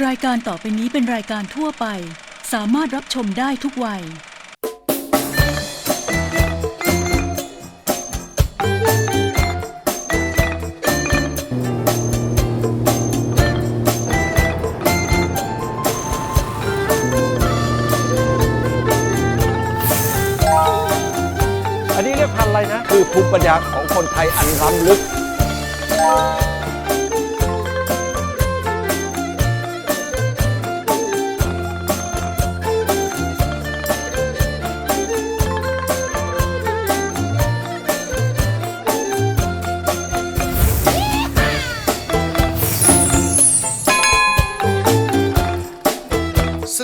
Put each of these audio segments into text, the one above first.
รายการต่อไปนี้เป็นรายการทั่วไป สามารถรับชมได้ทุกวัย อันนี้เรียกพันธุ์อะไรนะ คือภูมิปัญญาของคนไทยอันล้ำลึก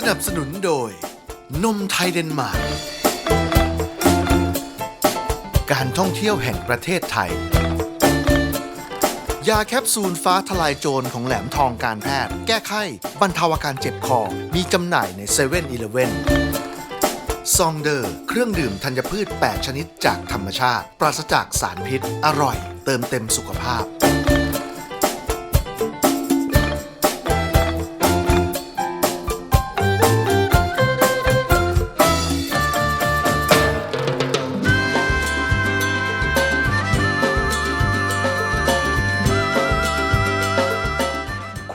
นับสนุนโดย นมไทยเดนมาร์ก การท่องเที่ยวแห่งประเทศไทย ยาแคปซูลฟ้าทลายโจรของแหลมทองการแพทย์ แก้ไข้ บรรเทาอาการเจ็บคอ มีจำหน่ายใน7 e เ e ่ e อซองเดอร์ เครื่องดื่มธัญพืช 8 ชนิดจากธรรมชาติ ปราศจากสารพิษ อร่อย เติมเต็มสุขภาพ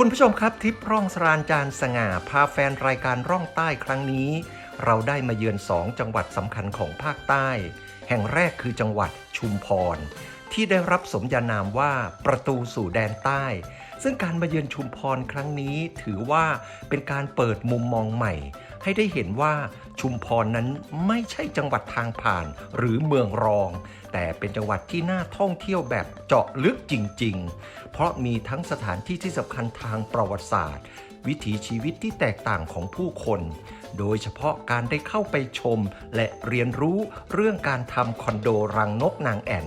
คุณผู้ชมครับทริปร่องสรานจานสง่าพาแฟนรายการร่องใต้ครั้งนี้ เราได้มาเยือนสองจังหวัดสำคัญของภาคใต้ แห่งแรกคือจังหวัดชุมพร ที่ได้รับสมญานามว่าประตูสู่แดนใต้ ซึ่งการมาเยือนชุมพรครั้งนี้ถือว่าเป็นการเปิดมุมมองใหม่ ให้ได้เห็นว่าชุมพรนั้นไม่ใช่จังหวัดทางผ่านหรือเมืองรอง แต่เป็นจังหวัดที่น่าท่องเที่ยวแบบเจาะลึกจริง ๆ เพราะมีทั้งสถานที่ที่สำคัญทางประวัติศาสตร์ วิถีชีวิตที่แตกต่างของผู้คน โดยเฉพาะการได้เข้าไปชม และเรียนรู้เรื่องการทำคอนโดรังนกนางแอ่น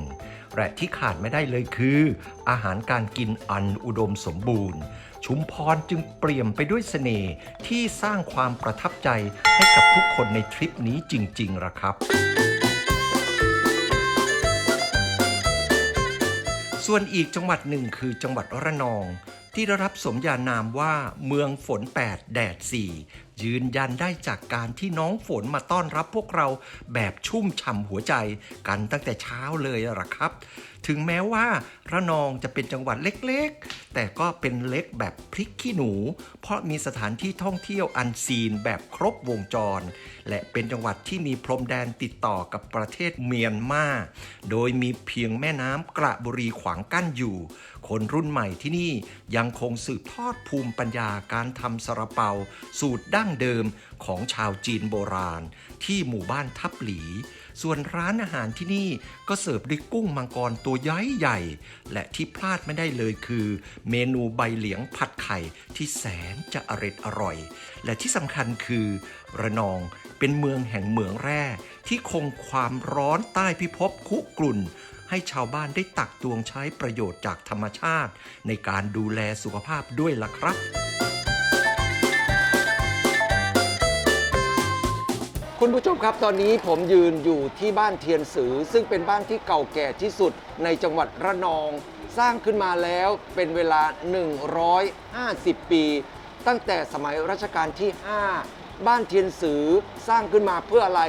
และที่ขาดไม่ได้เลยคือ อาหารการกินอันอุดมสมบูรณ์ ชุมพรจึงเปลี่ยมไปด้วยเสน่ห์ที่สร้างความประทับใจให้กับทุกคนในทริปนี้จริงๆละครับ ส่วนอีกจังหวัดหนึ่งคือจังหวัดระนอง ที่ได้รับสมญานามว่าเมืองฝน 8 แดด 4 ยืนยันได้จากการที่น้องฝนมาต้อนรับพวกเราแบบชุ่มฉ่ำหัวใจกันตั้งแต่เช้าเลยล่ะครับ ถึงแม้ว่าระนองจะเป็นจังหวัดเล็กๆ แต่ก็เป็นเล็กแบบพริกขี้หนู เพราะมีสถานที่ท่องเที่ยวอันซีนแบบครบวงจร และเป็นจังหวัดที่มีพรมแดนติดต่อกับประเทศเมียนมาโดยมีเพียงแม่น้ำกระบุรีขวางกั้นอยู่ คนรุ่นใหม่ที่นี่ยังคงสืบทอดภูมิปัญญาการทำสระเปา สูตรดั้งเดิมของชาวจีนโบราณ ที่หมู่บ้านทับหลี ส่วนร้านอาหารที่นี่ก็เสิร์ฟด้วยกุ้งมังกรตัวใหญ่ใหญ่ และที่พลาดไม่ได้เลยคือ เมนูใบเหลียงผัดไข่ที่แสนจะอร็ดอร่อย และที่สำคัญคือ ระนองเป็นเมืองแห่งเหมืองแร่ ที่คงความร้อนใต้พิภพคุกรุ่นให้ชาวบ้านได้ตักตวงใช้ประโยชน์จากธรรมชาติ ในการดูแลสุขภาพด้วยล่ะครับ คุณผู้ชมครับตอนนี้ผมยืนอยู่ที่บ้านเทียนสือ ซึ่งเป็นบ้านที่เก่าแก่ที่สุดในจังหวัดระนอง สร้างขึ้นมาแล้วเป็นเวลา 150 ปี ตั้งแต่สมัยรัชกาลที่ 5 บ้านเทียนสือสร้างขึ้นมาเพื่ออะไร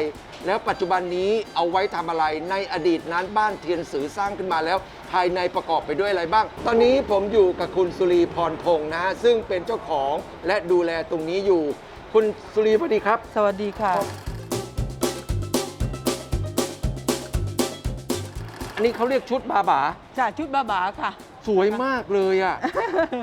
แล้วปัจจุบันนี้เอาไว้ทำอะไรในอดีตนั้นบ้านเทียนสือสร้างขึ้นมาแล้ว ภายในประกอบไปด้วยอะไรบ้าง ตอนนี้ผมอยู่กับคุณสุรีพรพงษ์นะฮะซึ่งเป็นเจ้าของและดูแลตรงนี้อยู่ คุณสุรีสวัสดีครับ สวัสดีค่ะ อันนี้เขาเรียกชุดบาบาจากชุดบาบาค่ะ สวยมากเลยอะ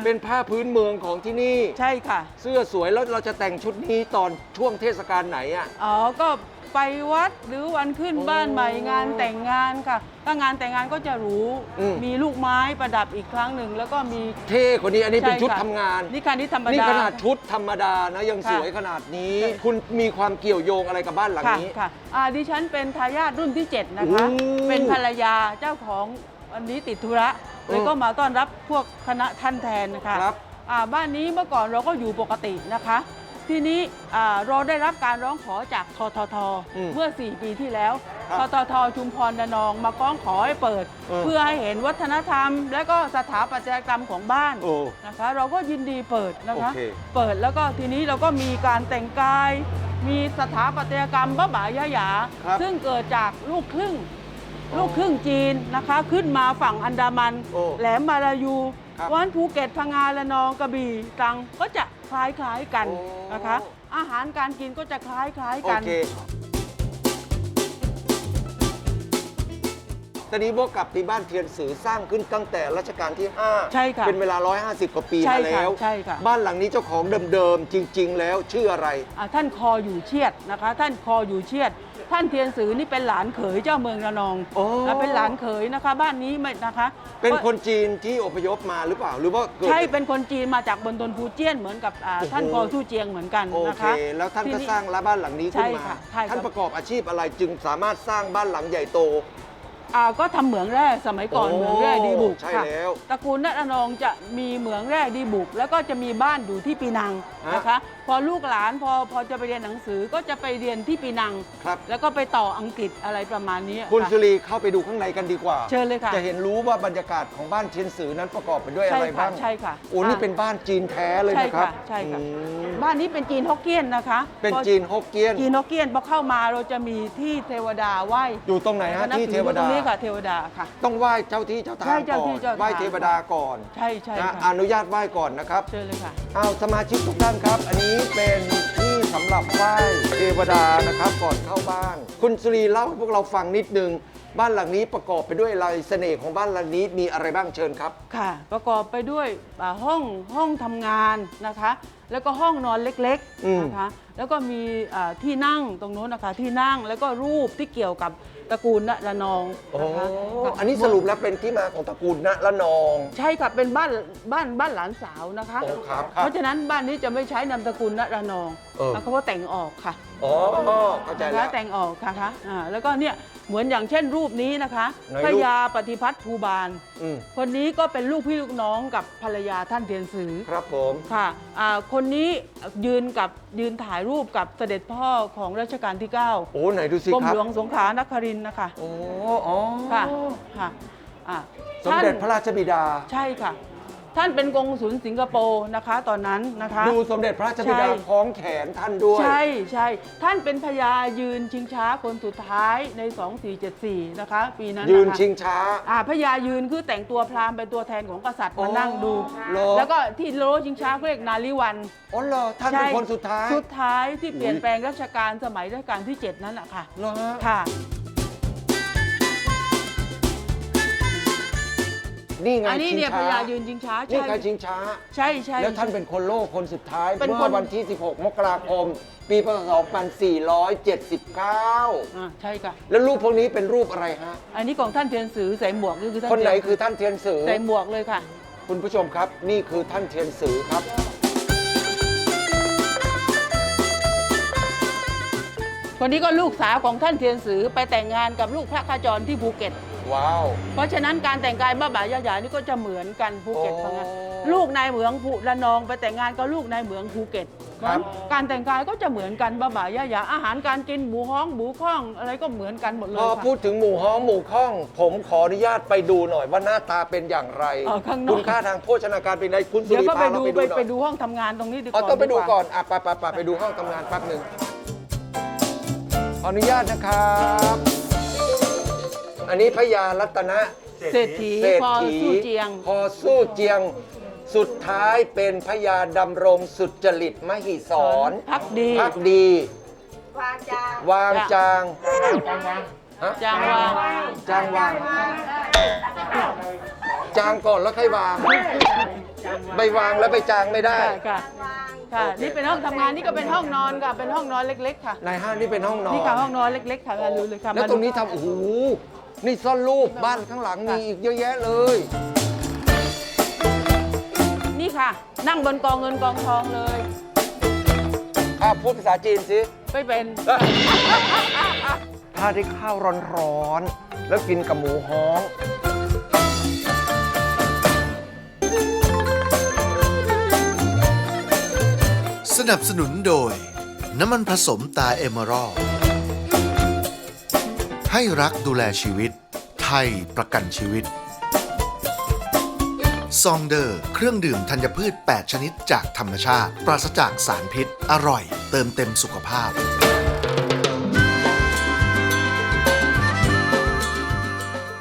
เป็นผ้าพื้นเมืองของที่นี่ ใช่ค่ะ เสื้อสวยแล้วเราจะแต่งชุดนี้ตอนช่วงเทศกาลไหนอะ อ๋อ ก็ ไปวัดหรือวันขึ้นโอ้บ้านใหม่งานแต่งงานค่ะ ถ้างานแต่งงานก็จะหรูอืม มีลูกไม้ประดับอีกครั้งหนึ่งแล้วก็มี เท่กว่านี้อันนี้เป็นใช่ชุดค่ะทำงาน นี่ค่ะนี่ธรรมดานี่ขนาดชุดธรรมดานะยังค่ะสวยขนาดนี้ใช่คุณมีความเกี่ยวโยงอะไรกับบ้านหลังค่ะนี้ ค่ะอ่าดิฉันเป็นทายาทรุ่นที่ 7 นะคะ โอ้เป็นภรรยาเจ้าของอันนี้ติดธุระเลยอืมก็มาต้อนรับพวกคณะท่านแทนนะคะครับ อ่าบ้านนี้เมื่อก่อนเราก็อยู่ปกตินะคะ ทีนี้อ่าเราได้รับการร้องขอจากทททอืมเมื่อ 4 ปีที่แล้วครับทททชุมพรระนองมาก้องขอให้เปิด เออ เพื่อให้เห็นวัฒนธรรม และก็สถาปัตยกรรมของบ้าน โอ้ นะคะเราก็ยินดีเปิดนะคะ โอเค เปิดแล้วก็ทีนี้เราก็มีการแต่งกาย มีสถาปัตยกรรมบ้าบ่ายะหยา ครับซึ่งเกิดจากลูกครึ่งอ๋อลูกครึ่งจีนนะคะ ขึ้นมาฝั่งอันดามัน โอ้แหลมมาลายูครับ วันภูเก็ตพังงาละนองกระบี่ตรังก็จะ คล้ายคล้ายๆกันโอ้นะคะ อาหารการกินก็จะคล้ายคล้ายๆโอกันเค นนี้พวกกลับที่บ้านเทียนสือสร้างขึ้นตั้งแต่รัชกาลที่ 5 ใช่ค่ะเป็นเวลา 150 กว่าปีใช่มาค่ะแล้วใช่ค่ะ บ้านหลังนี้เจ้าของเดิมๆจริง ๆ แล้วชื่ออะไร อ่าท่านคออยู่เชียดนะคะ ท่านคออยู่เชียด ท่านเทียนสือนี่เป็นหลานเขยเจ้าเมืองระนองโอ้ และเป็นหลานเขยนะคะ บ้านนี้ไม่นะคะเป็นคนจีนที่อพยพมาหรือเปล่าหรือว่าเกิด ใช่เป็นคนจีนมาจากบนตนภูเจี้ยนเหมือนกับอ่าโอ้โห ท่านคอสู้เจียงเหมือนกันโอนะเค คะแล้วท่านก็ทีสร้างร้านบ้านหลังนี้ขึ้นใช่มา ค่ะใช่ครับ ท่านประกอบอาชีพอะไรจึงสามารถสร้างบ้านหลังใหญ่โต อ่าก็ทำเหมืองแร่สมัยก่อนโอ้เหมืองแร่ดีบุกใช่ค่ะแล้ว ตระกูลนัทอนองจะมีเหมืองแร่ดีบุก แล้วก็จะมีบ้านอยู่ที่ปีนังฮะ นะคะ พอลูกหลานพอพอจะไปเรียนหนังสือก็จะไปเรียนที่ปีนัง ครับ แล้วก็ไปต่ออังกฤษอะไรประมาณนี้คุณค่ะสุรีเข้าไปดูข้างในกันดีกว่า เชิญเลยค่ะจะเห็นรู้ว่าบรรยากาศของบ้านเทียนสือนั้นประกอบไปด้วยอะไรใช่ค่ะบ้างใช่ค่ะโอ้นี่อ่าเป็นบ้านจีนแท้เลยใช่นะครับค่ะใช่ค่ะ อืมบ้านนี้เป็นจีนฮกเกี้ยนนะคะเป็นพอจีนฮกเกี้ยน จีนฮกเกี้ยนพอเข้ามาเราจะมีที่เทวดาไหว้อยู่ตรงไหนฮะนับที่ถือเทวตดารงนี้ค่ะเทวดาค่ะ ต้องไหว้เจ้าที่เจ้าทาใช่งเจ้าก่อที่นเจ้าทาง ไหว้เทวดาก่อนใช่ใช่นะค่ะอนุญาตไหว้ก่อนนะครับ เชิญเลยค่ะ เอาสมาชิกทุกท่านครับ อันนี้เป็นที่สำหรับไหว้เทวดานะครับก่อนเข้าบ้าน คุณสุรีเล่าให้พวกเราฟังนิดนึง บ้านหลังนี้ประกอบไปด้วยอะไรเสน่ห์ของบ้านหลังนี้มีอะไรบ้างเชิญครับ ค่ะ ประกอบไปด้วยอ่าห้องห้องทำงานนะคะ แล้วก็ห้องนอนเล็กอืม ๆนะคะ แล้วก็มีอ่าที่นั่งตรงโน้นนะคะที่นั่งแล้วก็รูปที่เกี่ยวกับตระกูลณระนองโอ้นะคะค่ะอันนี้สรุปแล้วเป็นที่มาของตระกูลณละนอง ใช่ค่ะเป็นบ้านบ้านบ้านหลานสาวนะคะโอ้ครับครับเพราะฉะนั้นบ้านนี้จะไม่ใช้นามสกุลณระนองเออเพราะว่าแต่งออกค่ะ อ๋อเข้าใจนะแล้คะวแต่งออกค่ะคะอ่าแล้วก็เนี่ย เหมือนอย่างเช่นรูปนี้นะคะไหนรูป พญาปฏิพัฒน์ภูบาล อืมคนนี้ก็เป็นลูกพี่ลูกน้องกับภรรยาท่านเทียนสือครับผม ค่ะอ่าคนนี้ยืนกับยืนถ่ายรูปกับเสด็จพ่อของรัชกาลที่9โอ้ไหนดูสิกรมครับ หลวงสงขลานครินทร์นะคะ โอ้อ๋อค่ะค่ะอ่าสมเด็จพระราชบิดา ใช่ค่ะ ท่านเป็นกงสุลสิงคโปร์นะคะ ตอนนั้นนะคะ ดูสมเด็จพระราชบิดาใช่ คล้องแขนท่านด้วย ใช่ใช่ท่านเป็นพญายืนชิงช้าคนสุดท้ายใน 2474 นะคะ ปีนั้นยืนนะคะชิงช้า อ่าพญายืนคือแต่งตัวพราหมณ์เป็นตัวแทนของกษัตริย์อ๋อมานั่งดู เหรอ แล้วก็ที่โลชิงช้าเขาเรียกนาริวัน อ๋อเหรอท่านเป็นคนสุดท้าย สุดท้ายที่เปลี่ยนอุ๊ยแปลงราชการสมัยรัชกาลที่ 7 นั่นแหละค่ะเหรอฮะ ค่ะ นี่ไงอันนี้ชิงเนี่ยพช้าญายืนชิงช้านี่ใช่ไงชิงช้า ใช่ใช่ แล้วท่านเป็นคนโลกคนสุดท้ายเป็นเมื่คอนวันที่ 16 มกราคม ปีพศ 2479 อ่าใช่ค่ะ แล้วรูปพวกนี้เป็นรูปอะไรฮะ อันนี้ของท่านเทียนสือใส่หมวกนี่คือท่านคนไหนเทียคือท่านเทียนสือ ใส่หมวกเลยค่ะ คุณผู้ชมครับ นี่คือท่านเทียนสือครับ คนนี้ก็ลูกสาวของท่านเทียนสือไปแต่งงานกับลูกพระขจรที่ภูเก็ต ว้าว เพราะฉะนั้นการแต่งกายบ้าบ่ายายานี่ก็จะเหมือนกันภูเก็ตโอ้พังงานลูกนายเหมืองภูระนองไปแต่งงานกับลูกนายเหมืองภูเก็ตครับการแต่งกายก็จะเหมือนกันบ้าบ่ายายาอาหารการกินหมูฮ้องหมูข้องอะไรก็เหมือนกันหมดเลพยอค่ะ พูดถึงหมู่ฮ้องหมู่ข้อง ผมขออนุญาตไปดูหน่อยว่าหน้าตาเป็นอย่างไร เออข้างนอก คุณค่าทางโภชนาการเป็นไงคุณสุเดี๋ยวริก็ไปพาเราดูไปไปดูหน่ไปอยดูห้องทำงานตรงนี้ดีกอ๋อว่าต้องไปดูว่าก่อนอะไปไปไปไปดูห้องทำงานแป๊บหนึ่งขออนุญาตนะครับ อันนี้พญารัตนะเศรษฐีเศรษพอฐีสู้เจียง พอสู้เจียง สุดท้ายเป็นพญาดำรงสุจริตมหิศรพักดี พักดี วางจางวางจางฮะจางวางจาง วางจางก่อนแล้วค่อยวาง ไปวางแล้วไปจางไม่ได้ ค่ะค่ะค่ะโอเคนี่เป็นห้องทำงานนี่ก็เป็นห้องนอนค่ะเป็นห้องนอนเล็ก ๆ ค่ะ ในห้างนี่เป็นห้องนอน นี่ค่ะห้องนอนเล็ก ๆ ค่ะมาดูเลยค่ะแล้วมาตดูรงนี้ทำโอ้โห นี่ซ่อนรูปบ้านข้างหลังมีอีกเยอะแยะเลย นี่ค่ะ นั่งบนกองเงินกองทองเลย อะพูดภาษาจีนสิ ไม่เป็น ถ้าได้ข้าวร้อนๆ แล้วกินกับหมูฮ้อง สนับสนุนโดย น้ำมันผสมตาเอเมอรัลไฮ ให้รักดูแลชีวิต ไทยประกันชีวิต ซองเดอร์ เครื่องดื่มธัญพืช 8 ชนิดจากธรรมชาติ ปราศจากสารพิษ อร่อย เติมเต็มสุขภาพ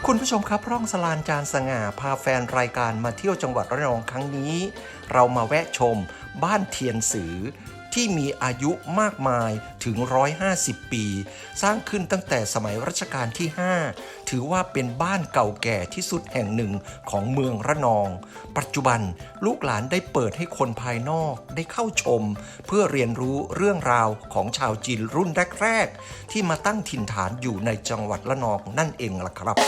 คุณผู้ชมครับร่องสลานจานสง่า พาแฟนรายการมาเที่ยวจังหวัดระนองครั้งนี้ เรามาแวะชม บ้านเทียนสือ ที่มีอายุมากมายถึง 150 ปี สร้างขึ้นตั้งแต่สมัยรัชกาลที่ 5 ถือว่าเป็นบ้านเก่าแก่ที่สุดแห่งหนึ่งของเมืองระนอง ปัจจุบันลูกหลานได้เปิดให้คนภายนอกได้เข้าชม เพื่อเรียนรู้เรื่องราวของชาวจีนรุ่นแรก ๆ ที่มาตั้งถิ่นฐานอยู่ในจังหวัดระนองนั่นเองล่ะครับ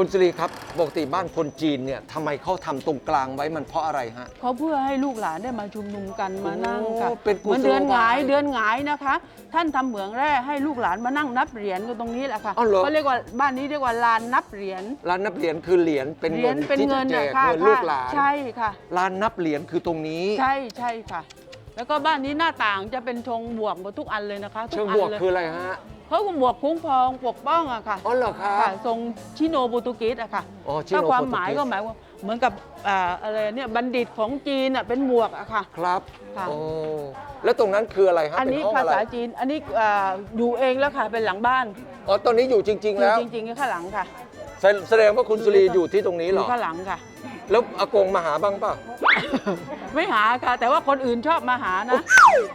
คุณสุรีครับปกติบ้านคนจีนเนี่ยทำไมเขาทำตรงกลางไว้มันเพราะอะไรฮะ เขาเพื่อให้ลูกหลานได้มาชุมนุมกันมานั่งค่ะโอ้เป็นกุศเหมือนเดือนหงายโลบายเดือนหงายนะคะ ท่านทำเหมืองแร่ให้ลูกหลานมานั่งนับเหรียญกันตรงนี้แหละค่ะอ้าวเหรอ เขาเรียกว่าบ้านนี้เรียกว่าลานนับเหรียญร้านนับเหรียญคือเหรียญเป็นเหรีเงิยญนเป็นที่เงิจะนแจนะกค่ะเงินลูกหลานใช่ค่ะ ร้านนับเหรียญคือตรงนี้ ใช่ใช่ค่ะ แล้วก็บ้านนี้หน้าต่างจะเป็นธงบวกหมดทุกอันเลยนะคะทุเชิงอับวกเลยคืออะไรฮะ เขาก็บวกคุ้มครองปกป้องอะค่ะอ๋อเหรอครับค่ะทรงชิโนโปรตุเกสอะค่ะอ๋อชิโนถ้าความโปรตุเกสหมายก็หมายว่าเหมือนกับอ่าอะไรเนี่ยบัณฑิตของจีนอะเป็นหมวกอะค่ะ ครับค่ะ โอ้แล้วตรงนั้นคืออะไรฮะอันนี้เป็ห้งภาอะไรษาจีนอันนี้อ่าอยู่เองแล้วค่ะเป็นหลังบ้านอ๋อตอนนี้อยู่จริง ๆ อยู่แล้วจริงๆข้างหลังค่ะแสแสดงว่าคุณสุรีอยู่ที่ตรงนี้อเหรอยู่ข้างหลังค่ะ แล้วอากงมาหาบ้างเปล่ะ ไม่หาค่ะ แต่ว่าคนอื่นชอบมาหานะ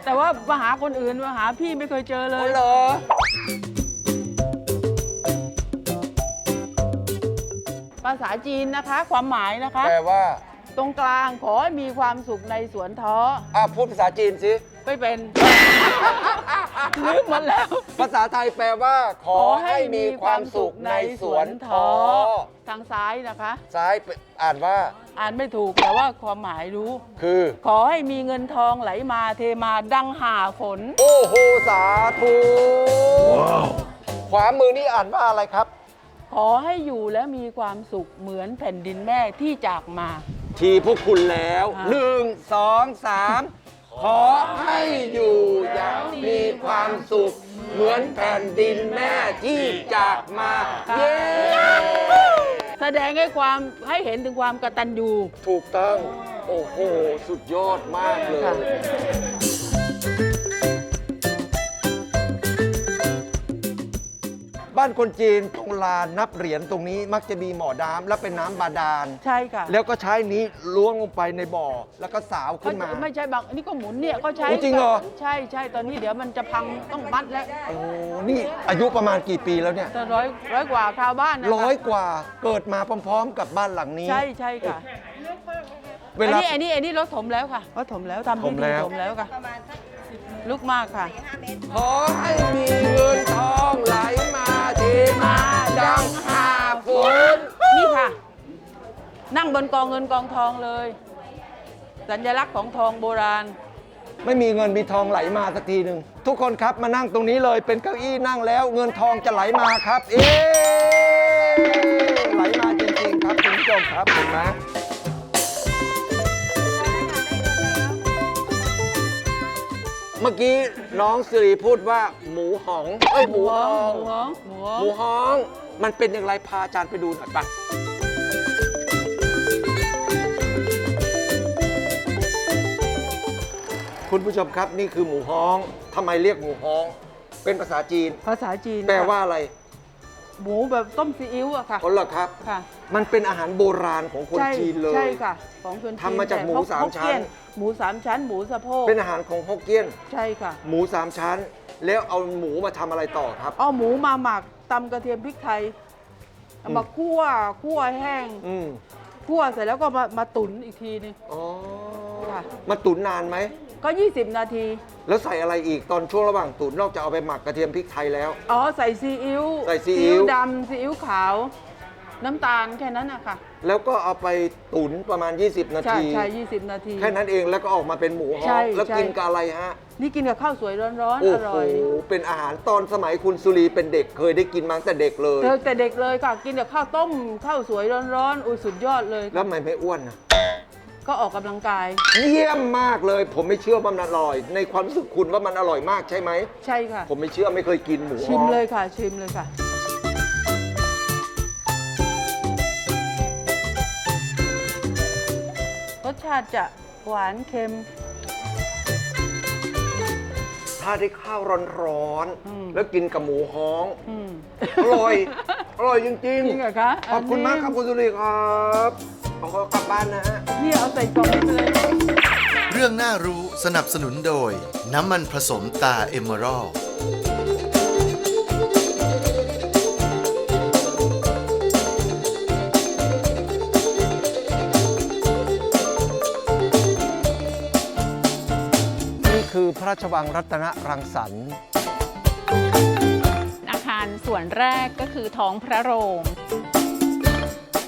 แต่ว่ามาหาคนอื่นมาหาพี่ไม่เคยเจอเลอ๋อยเหรอภาษาจีนนะคะ ความหมายนะคะ แปลว่าตรงกลางขอให้มีความสุขในสวนท้ออะพูดภาษาจีนสิ ไม่เป็นลื มหมดแล้ว ภาษาไทยแปลว่า ขอให้มีความสุขในสวนท้อทางซ้ายนะคะ ซ้ายอ่านว่า อ่านไม่ถูกแต่ว่าความหมายรู้ คือ ขอให้มีเงินทองไหลมาเทมาดังหาฝน โอ้โห สาธุขวามือนี่อ่านว่าอะไรครับ ขอให้อยู่และมีความสุขเหมือนแผ่นดินแม่ที่จากมา ทีพวกคุณแล้วอะหนึ่ง สอง สาม ขอให้อยู่อย่างมีความสุข เหมือนแผ่นดินแม่ที่จากมา เย้แสดงให้ความให้เห็นถึงความกตัญญู ถูกต้อง โอ้โห สุดยอดมากเลย บ้านคนจีนตรงลานนับเหรียญตรงนี้มักจะมีหมอน้ำและเป็นน้ำบาดาล ใช่ค่ะแล้วก็ใช้นี้ล้วงลงไปในบ่อ แล้วก็สาวขึ้นมา ไม่ใช่บางอันนี้ก็หมุนเนี่ยก็ใช้โอ้จริงเหรอ ใช่ใช่ตอนนี้เดี๋ยวมันจะพังต้องมัดแล้วโอ้นี่อายุประมาณกี่ปีแล้วเนี่ย แต่ร้อยร้อยกว่าชาวบ้านนะคะร้อยกว่าเกิดมาพร้อมๆ กับบ้านหลังนี้ ใช่ใช่ค่ะเวอันลา นี้อันนี้อันนี้รถถมแล้วค่ะรถถมแล้วทำถพิมธีแล้ว ถมแล้วค่ะลุกมากค่ะ ขอให้มีเงินทองไหลมาเท มาดังหาฝนนี่ค่ะ นั่งบนกองเงินกองทองเลย สัญลักษณ์ของทองโบราณ ไม่มีเงินมีทองไหลมาสักทีหนึ่งทุกคนครับมานั่งตรงนี้เลยเป็นเก้าอี้นั่งแล้ว เงินทองจะไหลมาครับ เอ๊ะไหลมาจริงๆครับคุณผู้ชมครับเห็นไหมเมื่อกี้น้องสิริพูดว่าหมูหองเอ้ยหมูหองหมูหอง หมูหองหมูฮ้อง มันเป็นอย่างไรพาอาจารย์ไปดูหน่อยปะคุณผู้ชมครับนี่คือหมูฮ้องทำไมเรียกหมูฮ้อง เป็นภาษาจีน ภาษาจีนแปลค่ะว่าอะไร หมูแบบต้มซีอิ๊วอะค่ะ อ๋อเหรอครับ ค่ะมันเป็นอาหารโบราณของคนใช่จีนเลย ใช่ค่ะ ของคนจีนทำมาจากหมูแต่สามฮกชั้นเกี้ยหมูสามชั้น หมูสะโพก เป็นอาหารของฮกเกี้ยน ใช่ค่ะ หมูสามชั้น แล้วเอาหมูมาทำอะไรต่อครับ เอาหมูมาหมักตำกระเทียมพริกไทยเอามาคั่วคั่วแห้งอืมคั่วเสร็จแล้วก็มามาตุ๋นอีกทีนึง อ๋อค่ะ มาตุ๋นนานไหม ก็ 20 นาที แล้วใส่อะไรอีกตอนช่วงระหว่างตุ๋นนอกจากเอาไปหมักกระเทียมพริกไทยแล้ว อ๋อ ใส่ซีอิ๊วใส่ซีอิ๊ว ดำซีอิ๊วขาว น้ำตาลแค่นั้นนะคะ แล้วก็เอาไปตุ๋นประมาณ 20 นาใช่ทีใช่20นาที แค่นั้นเองแล้วก็ออกมาเป็นหมูฮ้อใช่งแล้วใช่ กินกับอะไรฮะนี่กินกับข้าวสวยร้อนๆ โอ้อโหร่อย เป็นอาหารตอนสมัยคุณสุรีเป็นเด็กเคยได้กินมาตั้งแต่เด็กเลย เธอแต่เด็กเลยค่ะ กินกับข้าวต้มข้าวสวยร้อนๆอุ้ยสุดยอดเลย แล้วทำไมไม่อ้วนนะก็ออกกำลังกาย เยี่ยมมากเลย ผมไม่เชื่อว่ามันอร่อย ในความรู้สึกคุณว่ามันอร่อยมากใช่ไหม ใช่ค่ะ ผมไม่เชื่อไม่เคยกินหมูชิมฮ้อเลยค่ะ ชิมเลยค่ะาติจะหวานเค็ม ถ้าได้ข้าวร้อนอืม ๆ แล้วกินกับหมูฮ้อง อืม อร่อย อร่อยจริงจริงเหรอคะขอบคุณมากครับคุณสุรีครับขอกกลับบ้านนะฮะ นี่เอาใส่กล่องไปเลย เรื่องน่ารู้สนับสนุนโดย น้ำมันผสมตาเอเมอรัลนี่ คือพระราชวังรัตนรังสรรค์อาคารส่วนแรกก็คือท้องพระโรง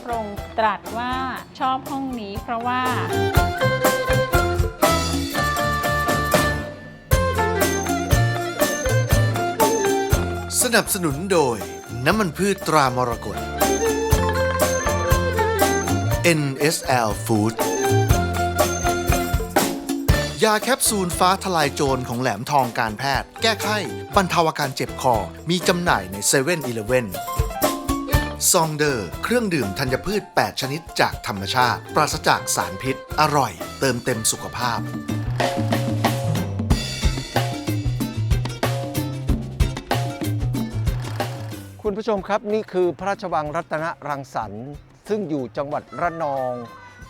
พระองค์ตรัสว่าชอบห้องนี้เพราะว่า สนับสนุนโดย น้ำมันพืชตรามรกต NSL Food ยาแคปซูลฟ้าทลายโจรของแหลมทองการแพทย์ แก้ไข้บรรเทาอาการเจ็บคอ มีจำหน่ายใน7 e เ e ่ e อซองเดอร์ เครื่องดื่มธัญพืช 8 ชนิดจากธรรมชาติ ปราศจากสารพิษ อร่อย เติมเต็มสุขภาพคุณผู้ชมครับนี่คือพระราชวังรัตนรังสรรค์ ซึ่งอยู่จังหวัดระนอง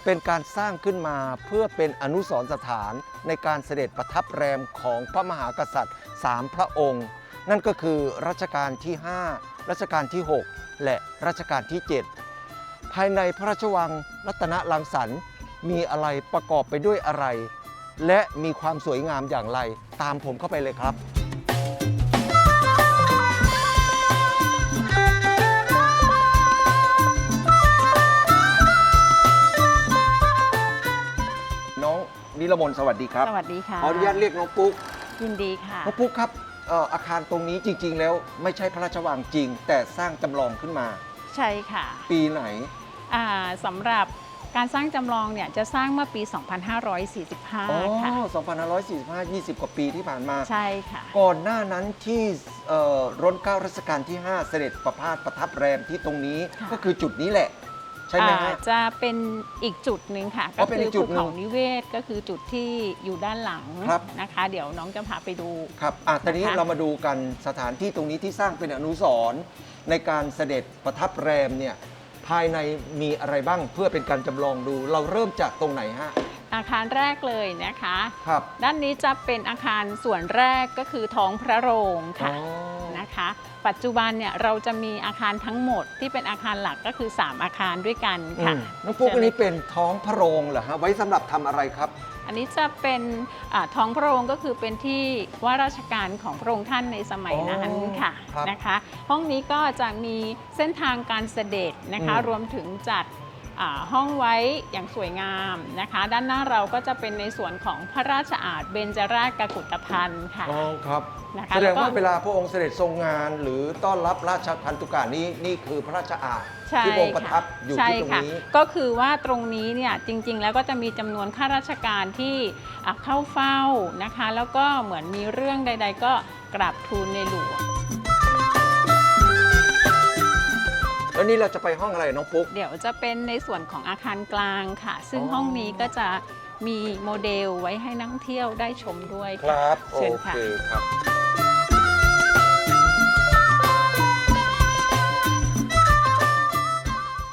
เป็นการสร้างขึ้นมาเพื่อเป็นอนุสรณ์สถานในการเสด็จประทับแรมของพระมหากษัตริย์สามพระองค์ นั่นก็คือรัชกาลที่ 5 รัชกาลที่ 6 และรัชกาลที่ 7 ภายในพระราชวังรัตนรังสรรค์มีอะไรประกอบไปด้วยอะไร และมีความสวยงามอย่างไรตามผมเข้าไปเลยครับ นิรมนสวัสดีครับสวัสดีค่ะขออนุญาตเรียกน้องปุ๊กยินดีค่ะน้องปุ๊กครับเอ่ออาคารตรงนี้จริง ๆ แล้วไม่ใช่พระราชวังจริง แต่สร้างจำลองขึ้นมา ใช่ค่ะ ปีไหนอ่าสำหรับการสร้างจำลองเนี่ยจะสร้างเมื่อปีอ๋อ2545 ค่ะ 2545 20 กว่าปีที่ผ่านมา ใช่ค่ะ ก่อนหน้านั้นที่เอ่อร้นเกล้ารัชกาลที่ 5 เสด็จประพาสประทับแรมที่ตรงนี้ค่ะก็คือจุดนี้แหละ ใช่ไหมอ่าฮะจะเป็นอีกจุดหนึ่งค่ะ อ๋ก็อเป็นคือีอกจุภูดหนึ่งเขานิเวศก็คือจุดที่อยู่ด้านหลังครับ นะคะ เดี๋ยวน้องจะพาไปดู ครับอะตอนนี้นะคะ เรามาดูกันสถานที่ตรงนี้ที่สร้างเป็นอนุสรณ์ในการเสด็จประทับแรมเนี่ยภายในมีอะไรบ้างเพื่อเป็นการจำลองดู เราเริ่มจากตรงไหนฮะ อาคารแรกเลยนะคะ ครับ ด้านนี้จะเป็นอาคารส่วนแรกก็คือท้องพระโรงค่ะ อ๋อ นะคะ ปัจจุบันเนี่ยเราจะมีอาคารทั้งหมดที่เป็นอาคารหลักก็คือ 3 อาคารด้วยกันอืค่ะมน้องปุ๊กชิญอันลนี้ยเป็นท้องพระโรงเหรอฮะไว้สำหรับทำอะไรครับ อันนี้จะเป็นอ่าท้องพระโรงก็คือเป็นที่ว่าราชการของพระองค์ท่านในสมัยนั้นค่ะครับนะคะ ห้องนี้ก็จะมีเส้นทางการเสด็จนะคะ อืมรวมถึงจัดอ่า ห้องไว้อย่างสวยงามนะคะ ด้านหน้าเราก็จะเป็นในส่วนของพระราชอาณเบญจราชกกุฏภัณฑ์ค่ะ อ๋อครับนะคะแสดงว่าแล้วก็เวลาพระองค์เสด็จทรงงาน หรือต้อนรับราชพันธุกานี้นี่คือพระราชอาณใช่ที่พระองค์ประทับอยู่ใช่ที่ตรงค่ะนี้ก็คือว่าตรงนี้เนี่ยจริง ๆ แล้วก็จะมีจำนวนข้าราชการที่อะเข้าเฝ้านะคะ แล้วก็เหมือนมีเรื่องใด ๆ ก็กราบทูลในหลวง แล้วนี่เราจะไปห้องอะไรน้องปุ๊ก เดี๋ยวจะเป็นในส่วนของอาคารกลางค่ะ ซึ่งอ๋อ ห้องนี้ก็จะมีโมเดลไว้ให้นักท่องเที่ยวได้ชมด้วยคค่ะรับ โอเชิญเคค่ะครับ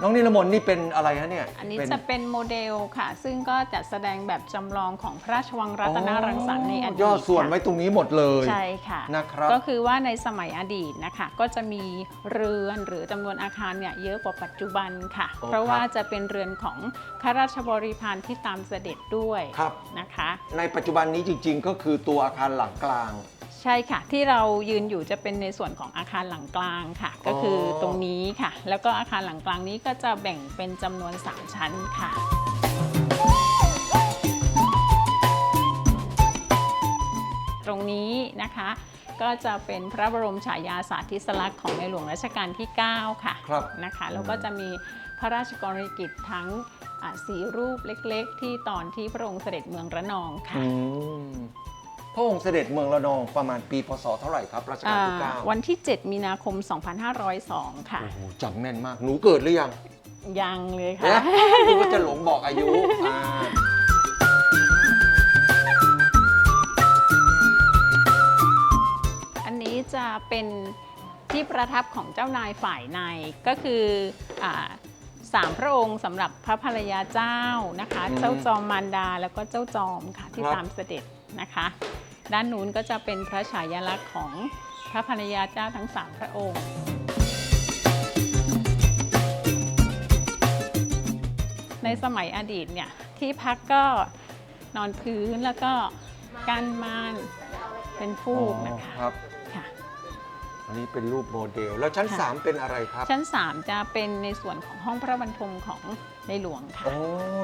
น้องนิรมนนี่เป็นอะไรฮะเนี่ยอันนี้เป็จะเป็นโมเดลค่ะ ซึ่งก็จะแสดงแบบจำลองของพระราชวังรัตนรังสรรค์ในอดีตย่อส่วนค่ะไว้ตรงนี้หมดเลยใช่ค่ะนะครับก็คือว่าในสมัยอดีตนะคะ ก็จะมีเรือนหรือจำนวนอาคารเนี่ยเยอะกว่าปัจจุบันค่ะโอ้เพราะว่าครับจะเป็นเรือนของข้าราชบริพารที่ตามเสด็จด้วยครับนะคะ ในปัจจุบันนี้จริง ๆ ก็คือตัวอาคารหลังกลาง ใช่ค่ะ ที่เรายืนอยู่จะเป็นในส่วนของอาคารหลังกลางค่ะ ก็คือตรงนี้ค่ะ แล้วก็อาคารหลังกลางนี้ก็จะแบ่งเป็นจำนวน 3 ชั้นค่ะ ตรงนี้นะคะก็จะเป็นพระบรมฉายาสาธิสลักษณ์ของในหลวงรัชกาลที่ 9 ค่ะครับนะคะแล้วก็จะมีพระราชกรณียกิจทั้งอ่าสีรูปเล็กๆ ที่ตอนที่พระองค์เสด็จเมืองระนองค่ะอืม พระองค์เสด็จเมืองระนองประมาณปีพศเท่าไหร่ครับรัชกาลที่อ่า9วันที่ 7 มีนาคม 2502 ค่ะ โอ้โหจำแม่นมาก หนูเกิดหรือยังยังเลยเอ๊ะค่ะหนูก็จะหลงบอกอายุอ่าอันนี้จะเป็นที่ประทับของเจ้านายฝ่ายในก็คืออาสามพระองค์สำหรับพระภรรยาเจ้านะคะอืมเจ้าจอมมารดาแล้วก็เจ้าจอมค่ะที่ครับตามเสด็จ นะคะ ด้านนู้นก็จะเป็นพระฉายาลักษณ์ของพระภรรยาเจ้าทั้งสามพระองค์ในสมัยอดีตเนี่ยที่พักก็นอนพื้นแล้วก็การม่านเป็นฟูกนะคะครับค่ะอันนี้เป็นรูปโมเดล แล้วชั้นค่ะ3เป็นอะไรครับ ชั้น 3 จะเป็นในส่วนของห้องพระบรรทมของในหลวงค่ะ โอ้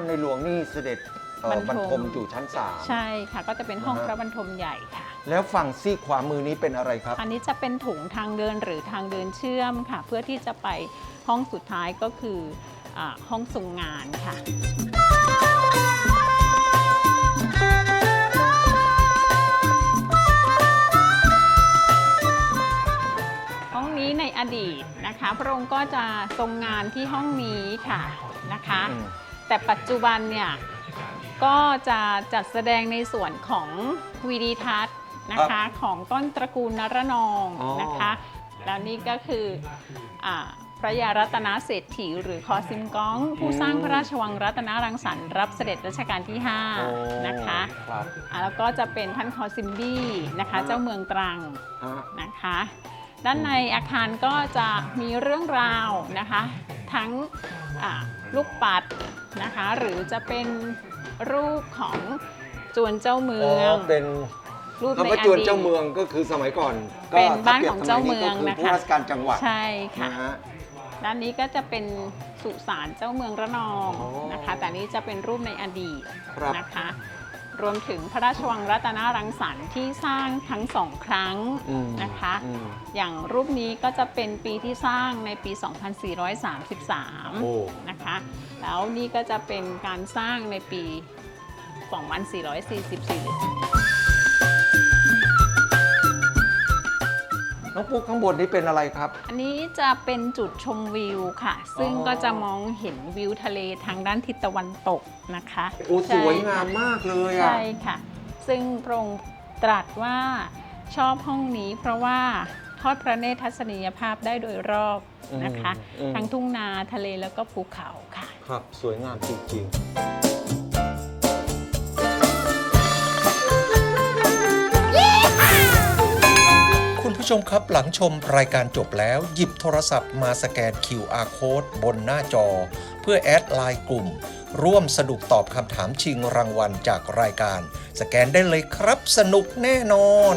ในหลวงนี่เสด็จเอ่อ บรรรรททมมอยู่ชั้น 3 ใช่ค่ะ ก็จะเป็นห้องนะฮะพระบรรทมใหญ่ค่ะ แล้วฝั่งซีกขวามือนี้เป็นอะไรครับ อันนี้จะเป็นถุงทางเดินหรือทางเดินเชื่อมค่ะ เพื่อที่จะไปห้องสุดท้ายก็คืออาห้องทรงงานค่ะห้องนี้ในอดีตนะคะพระองค์ก็จะทรงงานที่ห้องนี้ค่ะนะคะอืมแต่ปัจจุบันเนี่ย ก็จะจัดแสดงในส่วนของวีดีทัศน์นะคะของต้นตระกูลนรนองอ๋อนะคะ แล้วนี่ก็คืออาพระยารัตนเศรษฐีหรือคอซิมก้อง ผู้สร้างพระราชวังรัตนรังสรรค์รับเสด็จรัชกาลที่โอ้5นะคะครับอ่าแล้วก็จะเป็นท่านคอซิมบี้นะคะอ่าเจ้าเมืองตรังฮะนะคะ ด้านในอาคารก็จะมีเรื่องราวนะคะ ทั้งอ่าลูกปัดนะคะหรือจะเป็น รูปของจวนเจ้าเมือ๋องอเป็นรูปคำในว่าอจวนดีตเจ้าเมืองก็คือสมัยก่อน ก็เป็นบ้านถ้ของเจ้าเมืองปรียบนะสยก็คือผู้คะราชการจังหวัดใช่ค่ะนะฮะ ด้านนี้ก็จะเป็นสุสานเจ้าเมืองระนองอ๋อนะคะ แต่นี้จะเป็นรูปในอดีตครับ นะคะ รวมถึงพระราชวังรัตนารังสรรค์ที่สร้างทั้งสองครั้งอืมนะคะ อืม อย่างรูปนี้ก็จะเป็นปีที่สร้างในปี โอ้ 2433 นะคะ แล้วนี่ก็จะเป็นการสร้างในปี 2444 น้องปุ๊กข้างบนนี้เป็นอะไรครับ อันนี้จะเป็นจุดชมวิวค่ะ ซึ่งอ๋อก็จะมองเห็นวิวทะเลทางด้านทิศตะวันตกนะคะโอ้สใช่วยงามมากเลยอะใช่ค่ะ ซึ่งพระองค์ตรัสว่าชอบห้องนี้เพราะว่าทอดพระเนตรทัศนียภาพได้โดยรอบนะคะอืมทั้งทุ่งนาทะเลแล้วก็ภูเขาค่ะ ครับ สวยงามจริงคุ ผู้ชมครับหลังชมรายการจบแล้ว หยิบโทรศัพท์มาสแกน QR Code บนหน้าจอ เพื่อแอดไลน์กลุ่ม ร่วมสนุกตอบคำถามชิงรางวัลจากรายการ สแกนได้เลยครับสนุกแน่นอน